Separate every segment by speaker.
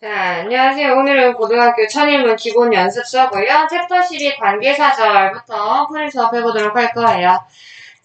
Speaker 1: 자, 안녕하세요. 오늘은 고등학교 천일문 기본 연습 수업고요. 챕터 12 관계사절부터 풀이 수업해보도록 할 거예요.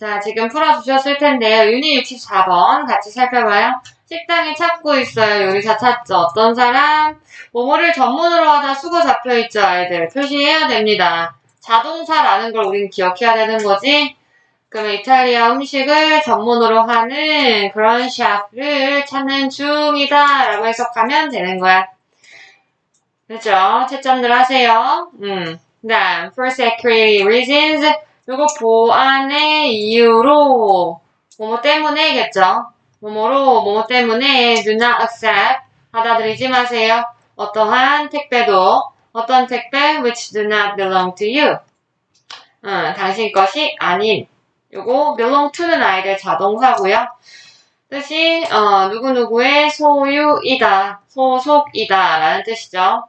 Speaker 1: 자, 지금 풀어주셨을 텐데요. 유닛 64번 같이 살펴봐요. 식당에 찾고 있어요. 요리사 찾죠. 어떤 사람? 뭐뭐를 전문으로 하다 수고 잡혀있죠, 아이들. 표시해야 됩니다. 자동사라는 걸 우린 기억해야 되는 거지. 그러면 이탈리아 음식을 전문으로 하는 그런 샵을 찾는 중이다 라고 해석하면 되는 거야. 그렇죠? 채점들 하세요. 음. 그 다음, for security reasons. 요거 보안의 이유로 뭐뭐 때문에겠죠? 뭐뭐로 뭐뭐 때문에 do not accept 받아들이지 마세요. 어떠한 택배도 어떤 택배 which do not belong to you. 음, 당신 것이 아닌 요거 belong to는 아이들 자동사고요. 뜻이 어, 누구누구의 소유이다, 소속이다 라는 뜻이죠.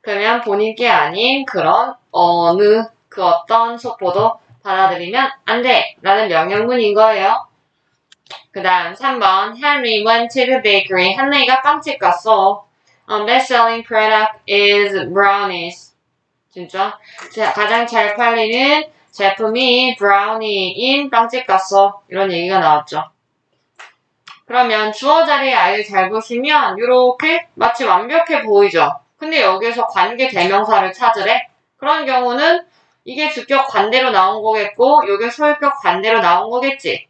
Speaker 1: 그러면 본인께 아닌 그런 어느 그 어떤 속보도 받아들이면 안 돼! 라는 명령문인 거예요. 그 다음 3번 Henry went to the bakery. 헨리가 빵집 갔어. Um, best-selling product is brownies. 진짜? 자, 가장 잘 팔리는 제품이 브라우니인 빵집 갔어. 이런 얘기가 나왔죠. 그러면 주어 자리에 아이를 잘 보시면 이렇게 마치 완벽해 보이죠. 근데 여기에서 관계 대명사를 찾으래? 그런 경우는 이게 주격 관대로 나온 거겠고 요게 소유격 관대로 나온 거겠지.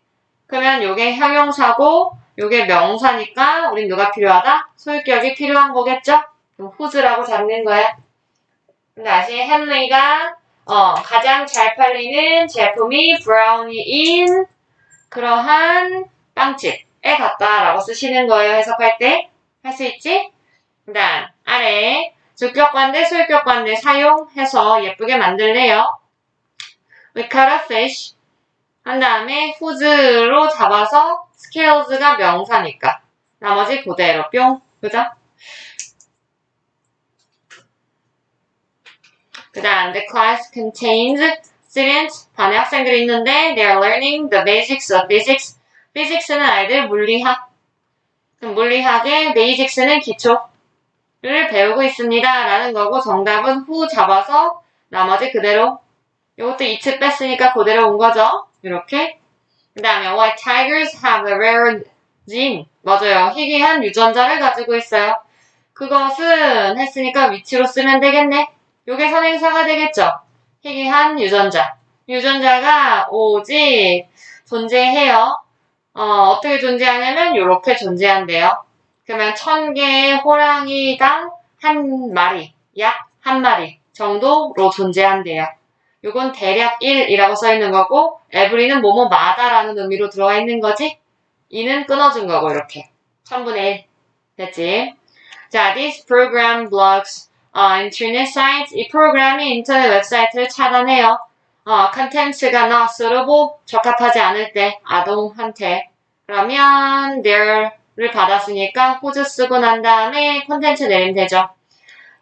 Speaker 1: 그러면 요게 형용사고 요게 명사니까 우린 누가 필요하다? 소유격이 필요한 거겠죠? 그럼 who's라고 잡는 거야. 근데 다시 헨리가 어, 가장 잘 팔리는 제품이 브라우니인 그러한 빵집에 갔다라고 쓰시는 거예요. 해석할 때. 할 수 있지? 그 다음, 아래 주격관대, 소유격관대 사용해서 예쁘게 만들래요. We cut a fish. 한 다음에 who's로 잡아서 scales가 명사니까. 나머지 그대로 뿅. 그죠? 그 다음, the class contains students, 반의 학생들이 있는데, they are learning the basics of physics. physics는 아이들 물리학. 물리학의 basics는 기초를 배우고 있습니다. 라는 거고, 정답은 who 잡아서 나머지 그대로. 이것도 이츠 뺐으니까 그대로 온 거죠. 이렇게. 그 다음에, white tigers have a rare gene. 맞아요. 희귀한 유전자를 가지고 있어요. 그것은 했으니까 위치로 쓰면 되겠네. 요게 선행사가 되겠죠. 희귀한 유전자. 유전자가 오직 존재해요. 어, 어떻게 존재하냐면 요렇게 존재한대요. 그러면 천 개의 호랑이당 한 마리, 약 한 마리 정도로 존재한대요. 요건 대략 1이라고 써 있는 거고 에브리는 뭐뭐마다라는 의미로 들어가 있는 거지. 이는 끊어준 거고 이렇게. 천분의 1. 됐지? 자, this program blocks 어, 사이트, 이 프로그램이 인터넷 웹사이트를 차단해요. 어, 컨텐츠가 not suitable, 적합하지 않을 때, 아동한테. 그러면 there를 받았으니까 호주 쓰고 난 다음에 콘텐츠 내리면 되죠.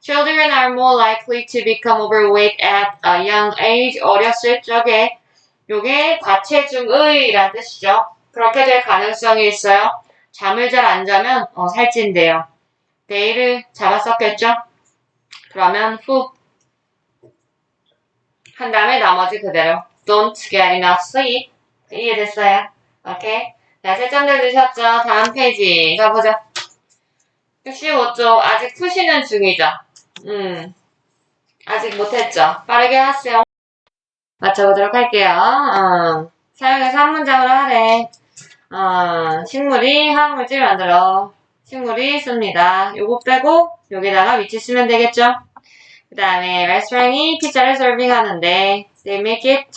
Speaker 1: Children are more likely to become overweight at a young age. 어렸을 적에 요게 과체중의라는 뜻이죠. 그렇게 될 가능성이 있어요. 잠을 잘 안 자면 어, 살찐대요. 데이를 잡았었겠죠? 그러면 who 한 다음에 나머지 그대로 don't get enough sleep 이해됐어요? 오케이 자 채점들 드셨죠? 다음 페이지 가보죠 65쪽 아직 푸시는 중이죠? 음 아직 못했죠? 빠르게 하세요 맞춰보도록 할게요 어, 사용해서 한 문장으로 하래 어, 식물이 화학물질 만들어 식물이 씁니다 요거 빼고 여기다가 위치 쓰면 되겠죠? 그 다음에 레스토랑이 피자를 서빙하는데 they make it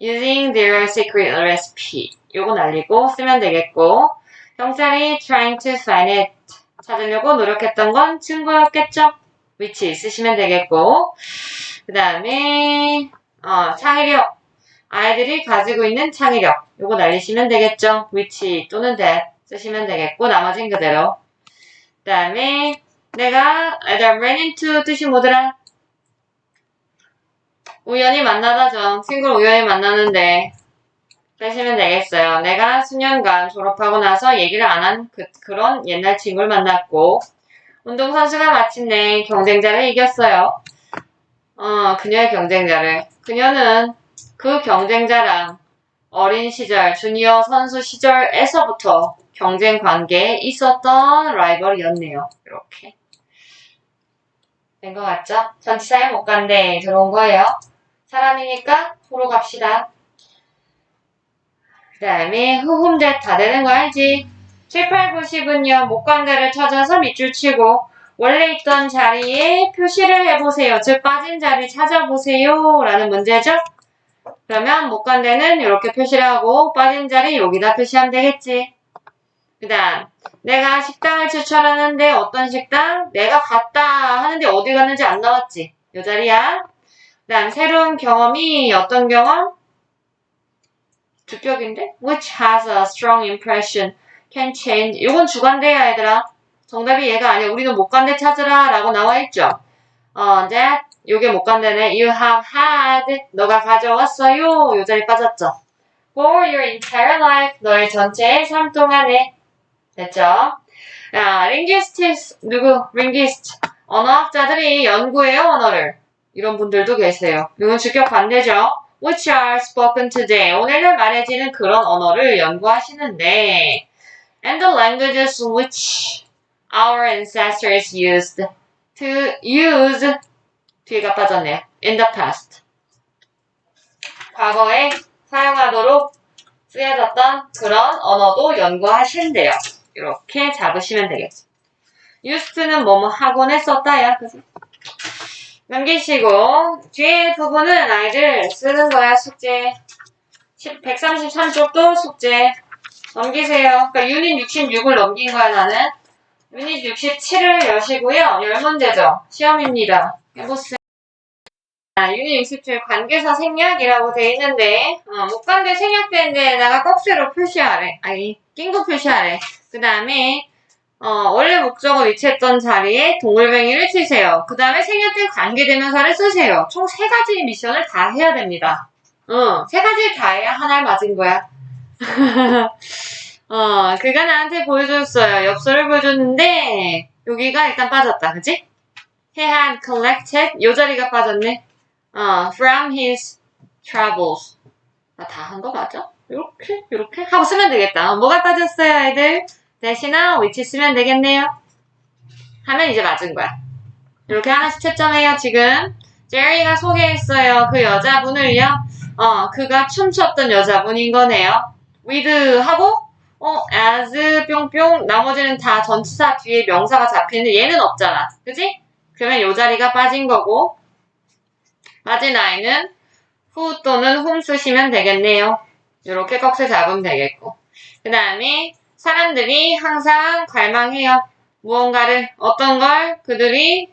Speaker 1: using their secret recipe 요거 날리고 쓰면 되겠고 경찰이 trying to find it 찾으려고 노력했던 건 친구였겠죠? 위치 쓰시면 되겠고 그 다음에 어, 창의력 아이들이 가지고 있는 창의력 요거 날리시면 되겠죠? 위치 또는 that 쓰시면 되겠고 나머진 그대로 그 다음에 내가 either ran into 뜻이 뭐더라? 우연히 만나다죠. 친구를 우연히 만나는데 되시면 되겠어요. 내가 수년간 졸업하고 나서 얘기를 안 한 그, 그런 옛날 친구를 만났고, 운동선수가 마침내 경쟁자를 이겼어요. 어, 그녀의 경쟁자를. 그녀는 그 경쟁자랑 어린 시절, 주니어 선수 시절에서부터 경쟁 관계에 있었던 라이벌이었네요. 이렇게. 된 것 같죠? 전치사에 못 간데 들어온 거예요. 사람이니까 호로 갑시다. 그 다음에 후흠대 다 되는 거 알지? 7, 8, 9, 10은요, 목관대를 찾아서 밑줄 치고 원래 있던 자리에 표시를 해보세요. 즉 빠진 자리 찾아보세요. 라는 문제죠. 그러면 목관대는 이렇게 표시를 하고 빠진 자리 여기다 표시하면 되겠지. 그 다음 내가 식당을 추천하는데 어떤 식당? 내가 갔다 하는데 어디 갔는지 안 나왔지. 이 자리야. 그 다음 새로운 경험이 어떤 경험? 주격인데? Which has a strong impression can change. 이건 주관대야 얘들아. 정답이 얘가 아니야. 우리는 목관대 찾으라 라고 나와 있죠. 어, that 요게 목관대네. You have had. 너가 가져왔어요. 요 자리 빠졌죠. For your entire life. 너의 전체의 삶 동안에. 됐죠? 야, 링기스트, 누구? 링기스트. 언어학자들이 연구해요, 언어를. 이런 분들도 계세요. 이건 주격 반대죠. Which are spoken today. 오늘날 말해지는 그런 언어를 연구하시는데, and the languages which our ancestors used to use 뒤가 빠졌네요. in the past. 과거에 사용하도록 쓰여졌던 그런 언어도 연구하신대요. 이렇게 잡으시면 되겠죠. used는 뭐뭐 하곤 했었다야. 그래서 넘기시고 뒤에 부분은 아이들 쓰는 거야 숙제 133쪽도 숙제 넘기세요. 그러니까 유닛 66을 넘긴 거야 나는 유닛 67을 여시고요. 열 문제죠. 시험입니다. 해보세요. 아, 유닛 67 관계사 생략이라고 돼 있는데 어, 목관대 생략된 데에다가 꺽쇠로 표시하래. 아니 낀거 표시하래. 그 다음에 어, 원래 목적어 위치했던 자리에 동글뱅이를 치세요. 그 다음에 생략된 관계대명사를 쓰세요. 총 세 가지 미션을 다 해야 됩니다. 어, 세 가지를 다 해야 하나를 맞은 거야. 어, 그가 나한테 보여줬어요. 엽서를 보여줬는데, 여기가 일단 빠졌다. 그지? He had collected, 요 자리가 빠졌네. 어, from his travels. 아, 다 한 거 맞아? 이렇게, 이렇게 하고 쓰면 되겠다. 뭐가 빠졌어요, 아이들? 대신에 위치 쓰면 되겠네요. 하면 이제 맞은 거야. 이렇게 하나씩 채점해요, 지금. 제리가 소개했어요. 그 여자분을요. 어, 그가 춤췄던 여자분인 거네요. with 하고, 어, as 뿅뿅, 나머지는 다 전치사 뒤에 명사가 잡히는데 얘는 없잖아. 그지? 그러면 요 자리가 빠진 거고, 빠진 아이는 who 또는 whom 쓰시면 되겠네요. 이렇게 꺽쇠 잡으면 되겠고. 그 다음에 사람들이 항상 갈망해요. 무언가를, 어떤 걸 그들이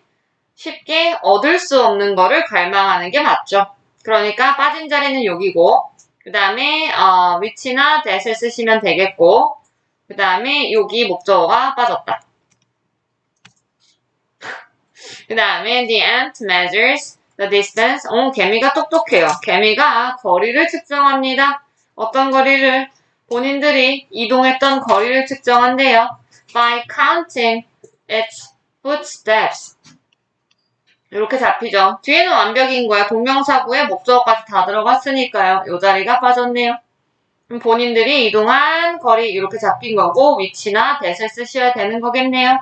Speaker 1: 쉽게 얻을 수 없는 거를 갈망하는 게 맞죠. 그러니까 빠진 자리는 여기고, 그 다음에 어, 위치나 that을 쓰시면 되겠고, 그 다음에 여기 목적어가 빠졌다. 그 다음에 the ant measures the distance. 어, 개미가 똑똑해요. 개미가 거리를 측정합니다. 어떤 거리를? 본인들이 이동했던 거리를 측정한대요. by counting its footsteps. 이렇게 잡히죠. 뒤에는 완벽인 거야. 동명사구에 목적어까지 다 들어갔으니까요. 요 자리가 빠졌네요. 본인들이 이동한 거리 이렇게 잡힌 거고 위치나 대을 쓰셔야 되는 거겠네요.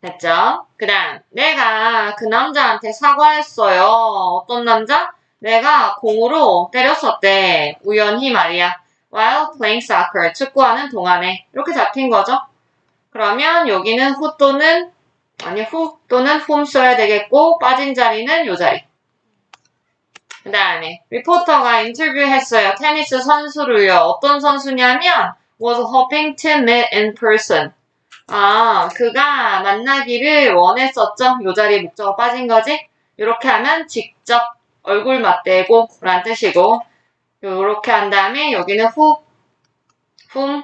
Speaker 1: 됐죠? 그 다음 내가 그 남자한테 사과했어요. 어떤 남자? 내가 공으로 때렸었대. 우연히 말이야. while playing soccer. 축구하는 동안에. 이렇게 잡힌 거죠. 그러면 여기는 후 또는 아니 후 또는 whom 써야 되겠고 빠진 자리는 요 자리. 그 다음에 리포터가 인터뷰했어요. 테니스 선수를요. 어떤 선수냐면 was hoping to meet in person. 아, 그가 만나기를 원했었죠. 요 자리에 목적어 빠진 거지. 이렇게 하면 직접 얼굴 맞대고 라는 뜻이고 요렇게 한 다음에 여기는 who, whom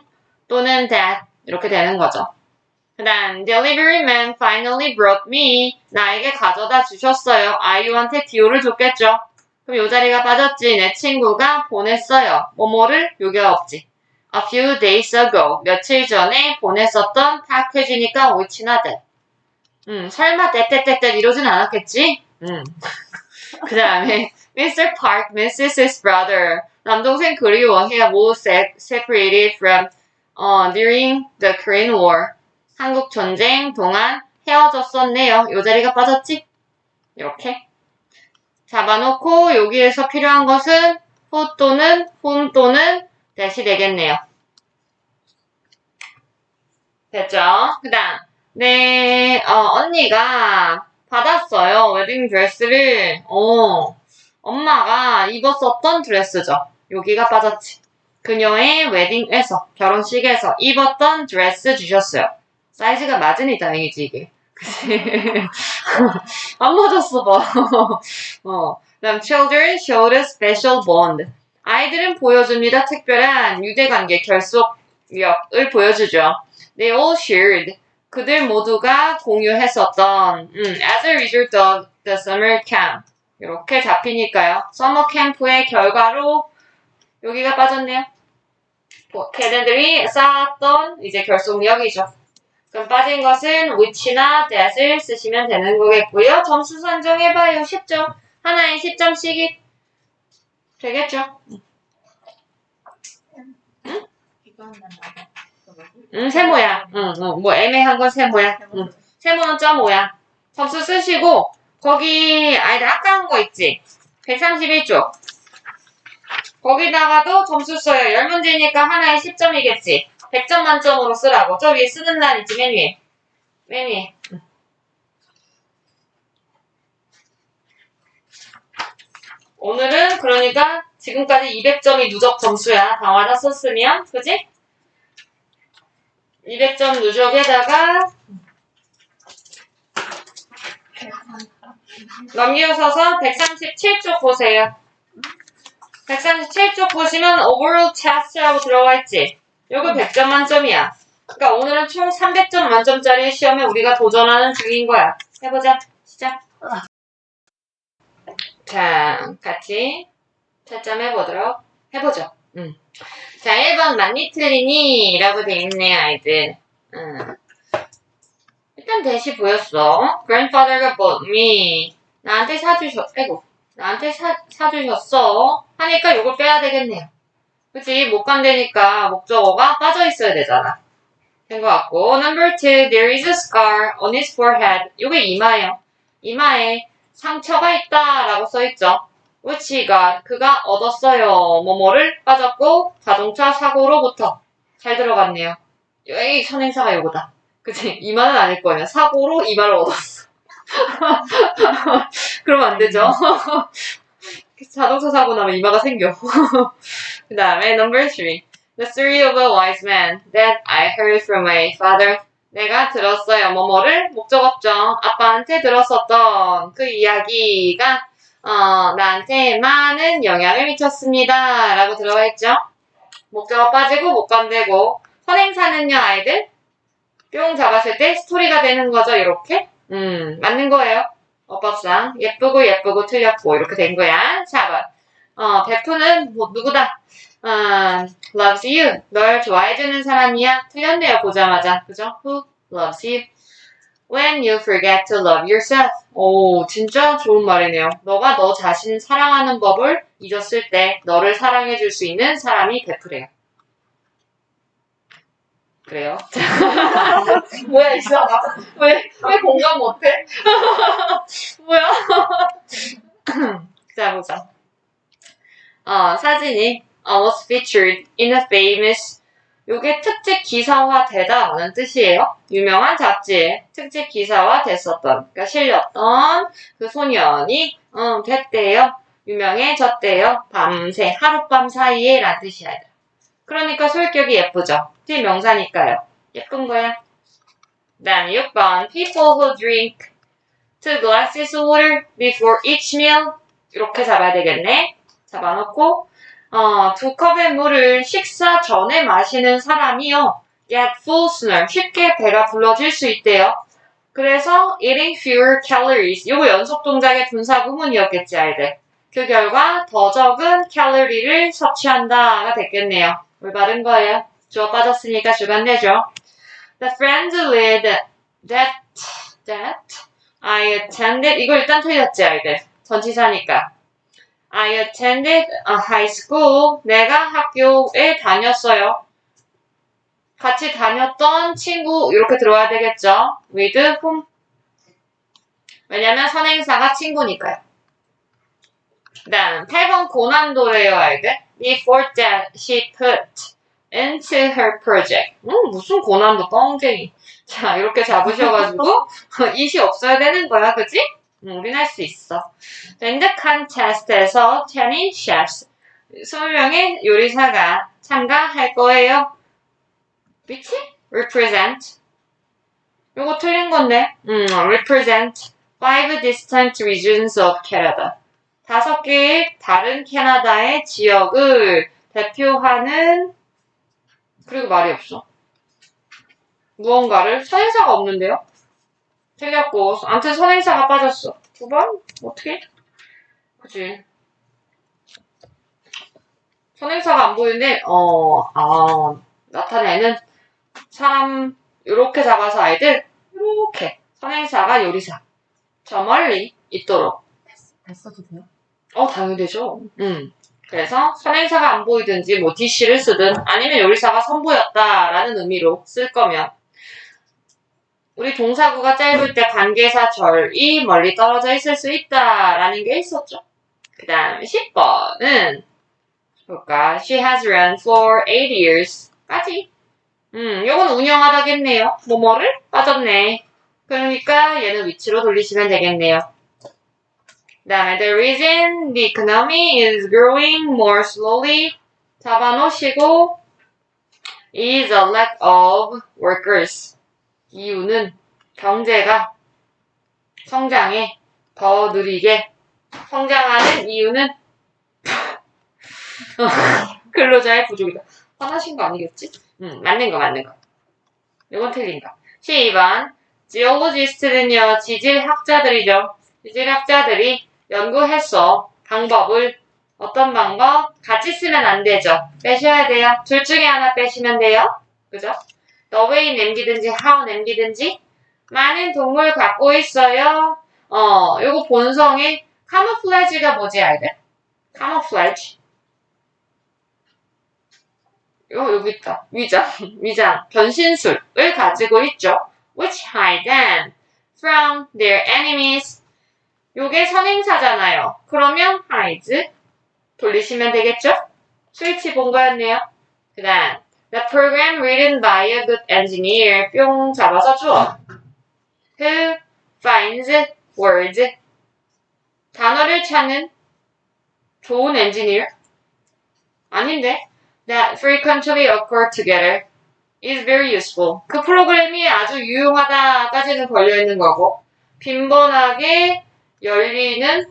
Speaker 1: 또는 that 이렇게 되는 거죠. 그 다음 delivery man finally brought me 나에게 가져다 주셨어요. 아이유한테 디오를 줬겠죠. 그럼 요 자리가 빠졌지. 내 친구가 보냈어요. 뭐뭐를 요기가 없지. A few days ago. 며칠 전에 보냈었던 which나 that. 음, 설마 떼떼떼떼 이러진 않았겠지? 음. 그 다음에 Mr. Park misses his brother. 남동생 그리워해 was se- separated from 어, during the Korean War. 한국 전쟁 동안 헤어졌었네요. 요 자리가 빠졌지? 이렇게. 잡아놓고 여기에서 필요한 것은 who 또는 whom 또는 that이 되겠네요. 됐죠? 그 다음. 네, 어, 언니가 받았어요. 웨딩 드레스를. 어, 엄마가 입었었던 드레스죠. 여기가 빠졌지. 그녀의 웨딩에서, 결혼식에서 입었던 드레스 주셨어요. 사이즈가 맞으니 다행이지, 이게. 안 맞았어, 봐. 어. 그 다음, children showed a special bond. 아이들은 보여줍니다. 특별한 유대관계 결속력을 보여주죠. They all shared. 그들 모두가 공유했었던, 음, as a result of the summer camp. 이렇게 잡히니까요. 서머 캠프의 결과로 여기가 빠졌네요. 뭐, 걔네들이 쌓았던 이제 결속력이죠. 그럼 빠진 것은 which나 that을 쓰시면 되는 거겠고요. 점수 선정해봐요. 10점. 하나에 10점씩이 되겠죠?
Speaker 2: 이거는
Speaker 1: 응, 세모야. 응, 응, 뭐 애매한 건 세모야. 응. 세모는 점오야. 점수 쓰시고 거기 아이들 아까 한 거 있지? 131쪽. 거기다가도 점수 써요. 10문제니까 하나에 10점이겠지. 100점 만점으로 쓰라고. 저 위에 쓰는 날 있지, 맨 위에. 맨 위에. 응. 오늘은 그러니까 지금까지 200점이 누적 점수야. 당화다 썼으면. 그지? 200점 누적에다가 넘겨서서 137쪽 보세요. 137쪽 보시면 overall test라고 들어가 있지. 요거 100점 만점이야. 그러니까 오늘은 총 300점 만점짜리 시험에 우리가 도전하는 중인 거야. 해보자. 시작. 자, 같이 채점 해보도록 해보죠. 음. 자, 1번 많이 틀리니? 라고 돼 있네, 아이들. 음. 일단 대시 보였어. Grandfather가 bought me. 나한테 사주셨, 아이고. 나한테 사, 사주셨어. 하니까 요걸 빼야 되겠네요. 그치? 못 간다니까 목적어가 빠져 있어야 되잖아. 된 것 같고. Number two, there is a scar on his forehead. 요게 이마예요. 이마에 상처가 있다. 라고 써있죠. which he got. 그가 얻었어요. 뭐뭐를 빠졌고, 자동차 사고로부터. 잘 들어갔네요. 여기 선행사가 요거다. 그치? 이마는 아닐 거예요. 사고로 이마를 얻었어. 그러면 안 되죠. 자동차 사고 나면 이마가 생겨. 그 다음에 number three. The story of a wise man that I heard from my father. 내가 들었어요. 뭐뭐를 목적 없죠. 아빠한테 들었었던 그 이야기가 어, 나한테 많은 영향을 미쳤습니다. 라고 들어가 있죠. 목적어 빠지고 못 건대고 선행사는요 아이들 뿅 잡았을 때 스토리가 되는 거죠 이렇게 음 맞는 거예요 어법상 예쁘고 예쁘고 틀렸고 이렇게 된 거야 4번 어 베프는 뭐 누구다? 어, loves you. 널 좋아해주는 사람이야. 틀렸네요 보자마자. 그죠? Who loves you? When you forget to love yourself. 오 진짜 좋은 말이네요. 너가 너 자신 사랑하는 법을 잊었을 때 너를 사랑해줄 수 있는 사람이 베프래요. 그래요? 뭐야 이 사람? 왜, 왜 공감 못해? 뭐야? 자 보자 어 사진이 uh, was featured in a famous 요게 특집 기사화 되다라는 뜻이에요. 유명한 잡지에 특집 기사화 됐었던 그러니까 실렸던 그 소년이 음, 됐대요. 유명해졌대요. 밤새 하룻밤 사이에 라는 뜻이야 그러니까 솔격이 예쁘죠. 뒤 명사니까요. 예쁜 거야. 그 다음에 6번 people who drink two glasses of water before each meal. 이렇게 잡아야 되겠네 잡아놓고 어, 두 컵의 물을 식사 전에 마시는 사람이요 get full sooner 쉽게 배가 불러질 수 있대요 그래서 eating fewer calories 요거 연속 동작의 분사 구문이었겠지 아이들 그 결과 더 적은 칼로리를 섭취한다가 됐겠네요. 올바른 거예요. 주어 빠졌으니까 주간 내죠. The friends with that that I attended 이거 일단 틀렸지 아이들. 전치사니까. I attended a high school. 내가 학교에 다녔어요. 같이 다녔던 친구 이렇게 들어와야 되겠죠. with whom. 왜냐면 선행사가 친구니까요. 그 다음 8번 고난도래요 아이들. Before that she put into her project. 음, 무슨 고난도 뻥쟁이. 자 이렇게 잡으셔가지고 이 시 없어야 되는 거야 그지? 음, 우린 할수 있어. In the contest에서 10 chefs 20명의 요리사가 참가할 거예요. 그치? represent 이거 틀린 건데 음, represent five distant regions of Canada 다섯 개의 다른 캐나다의 지역을 대표하는 그리고 말이 없어 무언가를 선행사가 없는데요? 틀렸고 아무튼 선행사가 빠졌어. 두 번? 어떻게? 그치 선행사가 안 보이는데 어, 아, 나타내는 사람 요렇게 잡아서 아이들 요렇게 선행사가 요리사. 저 멀리 있도록.
Speaker 2: 다 써도 돼요?
Speaker 1: 어 당연히 되죠. 음. 그래서 선행사가 안 보이든지 뭐 DC를 쓰든 아니면 요리사가 선보였다라는 의미로 쓸 거면 우리 동사구가 짧을 때 관계사 절이 멀리 떨어져 있을 수 있다라는 게 있었죠 그 다음 10번은 볼까 She has run for 8 years 까지 음, 요건 운영하다겠네요. 뭐뭐를 빠졌네. 그러니까 얘는 위치로 돌리시면 되겠네요. 그 다음에 the reason the economy is growing more slowly 잡아놓으시고 is a lack of workers. 이유는 경제가 성장에 더 느리게 성장하는 이유는 근로자의 부족이다. 화나신 거 아니겠지? 응, 맞는 거, 맞는 거. 이건 틀린 거. 12번. 지올로지스트는요, 지질학자들이죠. 지질학자들이 연구했어. 방법을. 어떤 방법? 같이 쓰면 안 되죠. 빼셔야 돼요. 둘 중에 하나 빼시면 돼요. 그죠? Way 남기든지 how 남기든지 많은 동물 갖고 있어요. 어, 요거 본성의 카모플라지가 뭐지, 알들? 카모플라지. 요, 여기 있다. 위장, 위장, 변신술을 가지고 있죠. which hide them from their enemies. 요게 선행사잖아요. 그러면 hide 돌리시면 되겠죠? 스위치 본 거였네요. 그 다음, the program written by a good engineer. 뿅 잡아서 주어. who finds words. 단어를 찾는 좋은 엔지니어? 아닌데? that frequently occur together is very useful. 그 프로그램이 아주 유용하다까지는 걸려 있는 거고 빈번하게 열리는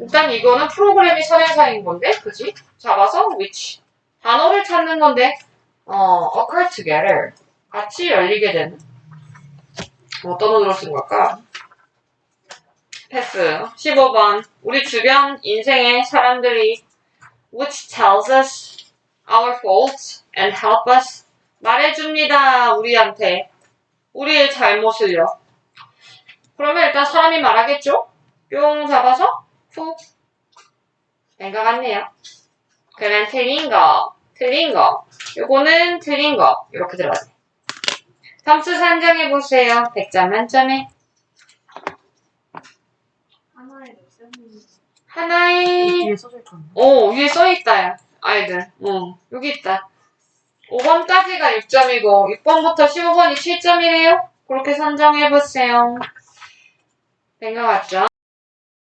Speaker 1: 일단 이거는 프로그램이 선행사인 건데, 그지? 잡아서 which 단어를 찾는 건데, 어, occur together 같이 열리게 되는 어떤 언어로 쓴 걸까? 패스. 15번. 우리 주변 인생의 사람들이 which tells us our faults and help us 말해줍니다. 우리한테. 우리의 잘못을요. 그러면 일단 사람이 말하겠죠? 뿅 잡아서 푹. 된것 같네요. 그러면 틀린 거, 틀린 거. 요거는 틀린 거. 이렇게 들어가요. 점수 산정해 보세요. 100점 만점에.
Speaker 2: 하나에
Speaker 1: 하나에
Speaker 2: 뒤에 써져 있거든요.
Speaker 1: 오, 위에 써있다, 아이들. 응, 여기 있다. 5번까지가 6점이고, 6번부터 15번이 7점이래요? 그렇게 선정해보세요. 된 것 같죠?